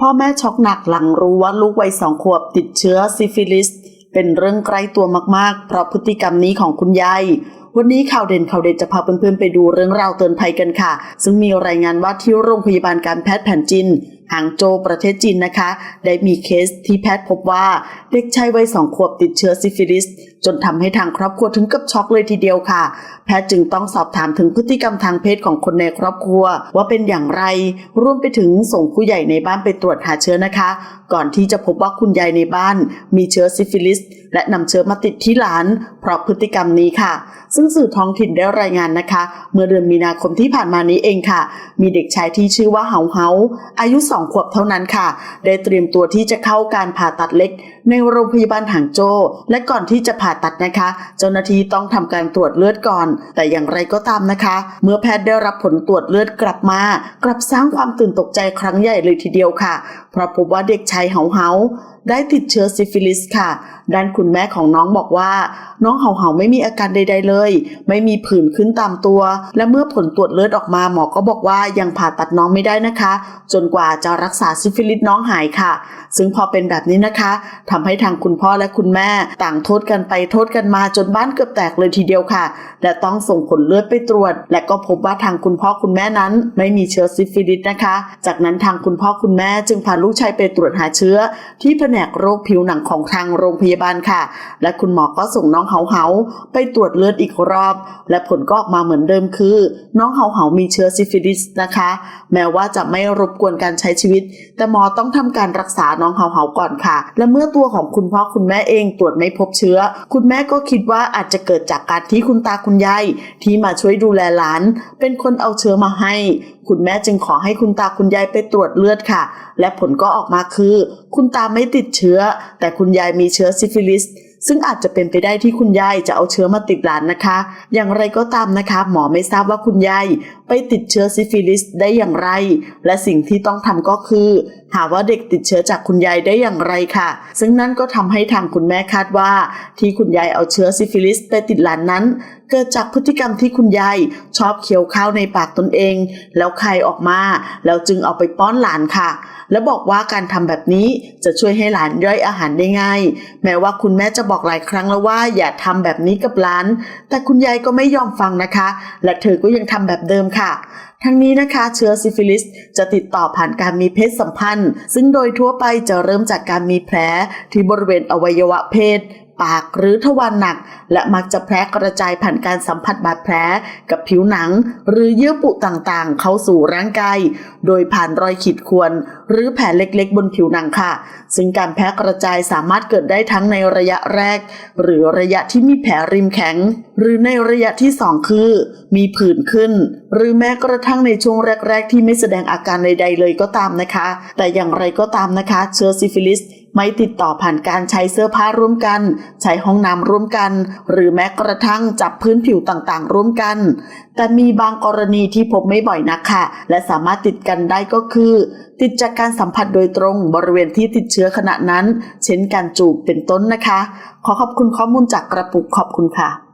พ่อแม่ช็อกหนักหลังรู้ว่าลูกวัยสองขวบติดเชื้อซิฟิลิส เป็นเรื่องใกล้ตัวมากๆ เพราะพฤติกรรมนี้ของคุณยาย วันนี้ข่าวเด่นข่าวเด็ดจะพาเพื่อนๆไปดูเรื่องราวเตือนภัยกันค่ะ ซึ่งมีรายงานว่าที่โรงพยาบาลการแพทย์แผนจีนหางโจวประเทศจีนนะคะ ได้มีเคสที่แพทย์พบว่าเด็กชายวัยสองขวบติดเชื้อซิฟิลิส จนทำให้ทางครอบครัวถึงกับช็อกเลยทีเดียวค่ะ แพทย์จึงต้องสอบถามถึงพฤติกรรมทางเพศของคนในครอบครัว ว่าเป็นอย่างไรรวมไปถึงส่งผู้ใหญ่ในบ้านไปตรวจหาเชื้อนะคะ ก่อนที่จะพบว่าคุณยายในบ้าน มีเชื้อซิฟิลิส และนำเชื้อมาติดที่หลาน เพราะพฤติกรรมนี้ค่ะ ซึ่งสื่อท้องถิ่นได้รายงานนะคะ เมื่อเดือนมีนาคมที่ผ่านมานี้เองค่ะ มีเด็กชายที่ชื่อว่าเฮาเฮาอายุองขวบเท่านั้นค่ะ ได้เตรียมตัวที่จะเข้าการผ่าตัดเล็ก ในโรงพยาบาลหางโจวและก่อนที่จะผ่าตัดนะคะ เจ้าหน้าที่ต้องทำการตรวจเลือดก่อน แต่อย่างไรก็ตามนะคะ เมื่อแพทย์ได้รับผลตรวจเลือดกลับมา กลับสร้างความตื่นตกใจครั้งใหญ่เลยทีเดียวค่ะ เพราะพบว่าเด็กชายเฮาเฮาได้ติดเชื้อซิฟิลิสค่ะ ด้านคุณแม่ของน้องบอกว่า น้องเห่าเห่าไม่มีอาการใด ๆ เลย ไม่มีผื่นขึ้นตามตัว และเมื่อผลตรวจเลือดออกมาหมอก็บอกว่ายังผ่าตัดน้องไม่ได้นะคะ จนกว่าจะรักษาซิฟิลิสน้องหายค่ะ ซึ่งพอเป็นแบบนี้นะคะทำให้ทางคุณพ่อและคุณแม่ ต่างโทษกันไปโทษกันมาจนบ้านเกือบแตกเลยทีเดียวค่ะ และต้องส่งผลเลือดไปตรวจ และก็พบว่าทางคุณพ่อคุณแม่นั้น ไม่มีเชื้อซิฟิลิสนะคะ จากนั้นทางคุณพ่อคุณแม่จึงพาลูกชายไปตรวจหาเชื้อ ที่แผนกโรคผิวหนังของทางโรงพยาบาลค่ะ และคุณหมอก็ส่งน้องเฮาเฮาไปตรวจเลือดอีกรอบ และผลก็ออกมาเหมือนเดิมคือ น้องเฮาเฮามีเชื้อซิฟิลิสนะคะ แม้ว่าจะไม่รบกวนการใช้ชีวิต แต่หมอต้องทำการรักษาน้องเฮาเฮาก่อนค่ะ และเมื่อตัวของคุณพ่อคุณแม่เองตรวจไม่พบเชื้อ คุณแม่ก็คิดว่าอาจจะเกิดจากการที่คุณตาคุณยายที่มาช่วยดูแลหลาน เป็นคนเอาเชื้อมาให้ คุณแม่จึงขอให้คุณตาคุณยายไปตรวจเลือดค่ะ และผลก็ออกมาคือ คุณตาไม่ติดเชื้อ แต่คุณยายมีเชื้อซิฟิลิส ซึ่งอาจจะเป็นไปได้ที่คุณยายจะเอาเชื้อมาติดหลานนะคะ อย่างไรก็ตามนะคะ หมอไม่ทราบว่าคุณยายไปติดเชื้อซิฟิลิสได้อย่างไร และสิ่งที่ต้องทำก็คือ หาว่าเด็กติดเชื้อจากคุณยายได้อย่างไรค่ะ ซึ่งนั่นก็ทำให้ทางคุณแม่คาดว่า ที่คุณยายเอาเชื้อซิฟิลิสไปติดหลานนั้น เกิดจากพฤติกรรมที่คุณยายชอบเคี้ยวข้าวในปากตนเอง แล้วคายออกมา แล้วจึงเอาไปป้อนหลานค่ะ และบอกว่าการทำแบบนี้จะช่วยให้หลานย่อยอาหารได้ง่าย แม้ว่าคุณแม่จะบอกหลายครั้งแล้วว่าอย่าทำแบบนี้กับหลาน แต่คุณยายก็ไม่ยอมฟังนะคะ และเธอก็ยังทำแบบเดิมค่ะทั้งนี้นะคะเชื้อซิฟิลิสจะติดต่อผ่านการมีเพศสัมพันธ์ ซึ่งโดยทั่วไปจะเริ่มจากการมีแผลที่บริเวณอวัยวะเพศ ปากหรือทวารหนัก และมักจะแพร่กระจายผ่านการสัมผัสบาดแผลกับผิวหนัง หรือเยื่อบุต่างๆ เข้าสู่ร่างกายโดยผ่านรอยขีดข่วนหรือแผลเล็กๆ บนผิวหนังค่ะ ซึ่งการแพร่กระจายสามารถเกิดได้ทั้งในระยะแรก หรือระยะที่มีแผลริมแข็ง หรือในระยะที่ 2 คือ มีผื่นขึ้น หรือแม้กระทั่งในช่วงแรก ๆ ที่ไม่แสดงอาการใดๆเลยก็ตามนะคะ แต่อย่างไรก็ตามนะคะ เชื้อซิฟิลิส ไม่ติดต่อผ่านการใช้เสื้อผ้าร่วมกัน ใช้ห้องน้ำร่วมกัน หรือแม้กระทั่งจับพื้นผิวต่างๆ ร่วมกัน แต่มีบางกรณีที่พบไม่บ่อยนักค่ะ และสามารถติดกันได้ก็คือ ติดจากการสัมผัสโดยตรงบริเวณที่ติดเชื้อขณะนั้น เช่นการจูบเป็นต้นนะคะ ขอขอบคุณข้อมูลจากกระปุกขอบคุณค่ะ